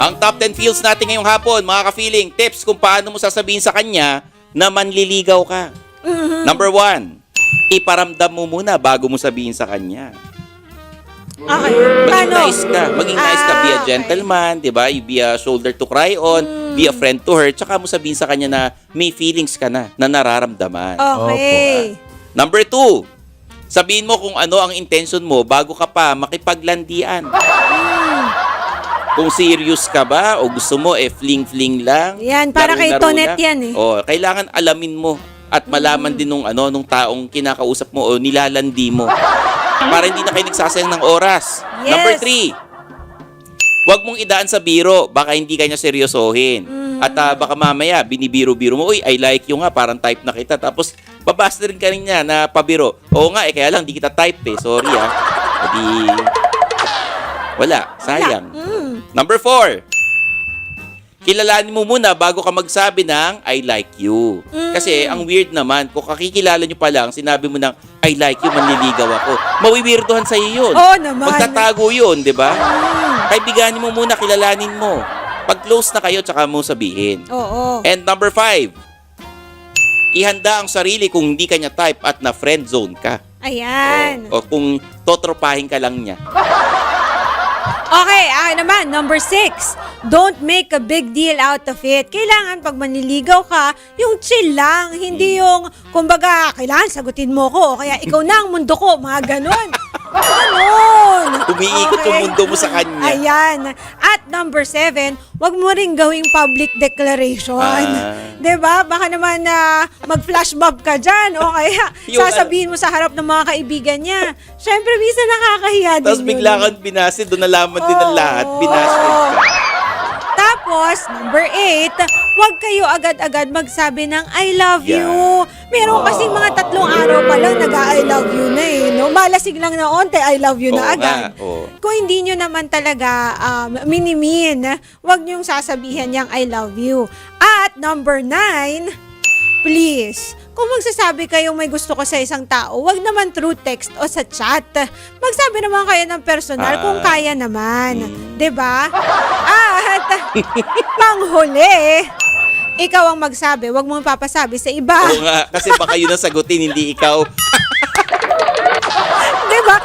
Ang top 10 feels natin ngayong hapon, mga ka-feeling, tips kung paano mo sasabihin sa kanya na manliligaw ka. Number one, iparamdam mo muna bago mo sabihin sa kanya. Okay. Maging Paano? nice ka. Maging nice ka. Be a Ah, okay. gentleman, di ba? You be a shoulder to cry on. Be a friend to her. Tsaka mo sabihin sa kanya na may feelings ka na, na nararamdaman. Okay. Number two, sabihin mo kung ano ang intention mo bago ka pa makipaglandian. Kung serious ka ba o gusto mo eh fling-fling lang. Yan, para kay Tonet lang. yan eh. Oh, kailangan alamin mo at malaman din nung ano nung taong kinakausap mo o nilalandi mo. Para hindi na kayo nagsasayang ng oras. Yes. Number three, Huwag mong idaan sa biro, baka hindi ka niya seryosohin. Mm. At ah, baka mamaya, binibiro-biro mo, uy, I like you nga, parang type na kita. Tapos, babasta rin ka rin niya na pabiro. Oo nga, eh, kaya lang, di kita type eh. Sorry ah. Hindi, wala, sayang. Mm. Number four, kilalanin mo muna bago ka magsabi ng I like you. Mm. Kasi ang weird naman, kung kakikilala nyo pa lang, sinabi mo ng I like you, manliligaw ako. Mawiwirdohan sa'yo yun. Oo naman. Magtatago yun, di ba? Mm. Kaibiganin mo muna, kilalanin mo. Pag close na kayo, tsaka mo sabihin. Oo. And number five, ihanda ang sarili kung hindi ka niya type at na friend zone ka. Ayan. O, o kung totropahin ka lang niya. Okay, akin naman, number six. Don't make a big deal out of it. Kailangan pag manliligaw ka, yung chill lang. Hindi yung, kumbaga, kailangan sagutin mo ko. o Kaya ikaw na ang mundo ko. Mga ganon. Ganon. Umiikot yung mundo mo sa kanya. Ayan. At number seven, wag mo rin gawing public declaration. Ah. 'Di ba? Baka naman na mag-flash mob ka dyan o kaya sasabihin mo sa harap ng mga kaibigan niya. Siyempre, minsan nakakahiya din Tapos yun. bigla kang binasid, doon nalaman din ng Oo. lahat. Binasid ka. Tapos, number eight, huwag kayo agad-agad magsabi ng I love Yeah. you. Meron kasi mga tatlong araw pa lang nag-I love you na No? Malasig lang na onte, I love you Oo na nga, agad. oo. Kung hindi nyo naman talaga um, minimin, huwag nyong sasabihan niyang I love you. At number nine, please, kung magsasabi kayong may gusto ko sa isang tao, wag naman through text o sa chat. Magsabi naman kayo ng personal Ah. kung kaya naman. Mm. 'Di ba? At panghuli, ikaw ang magsabi, wag mo papasabi sa iba. Oo nga, kasi baka yun ang sagutin, hindi ikaw. 'Di ba?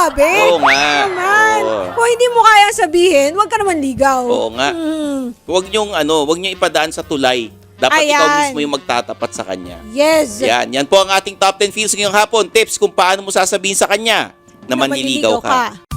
Ikaw magsabi. Oo nga. Naman. Oo. Kung hindi mo kaya sabihin, wag ka naman ligaw. Oo nga. Mm. Huwag niyong ano, huwag niyo ipadaan sa tulay. Dapat ikaw Ayan. mismo yung magtatapat sa kanya. Yes. Yan, yan po ang ating top 10 feels ngayong hapon. Tips kung paano mo sasabihin sa kanya na Na manliligaw ka. ka.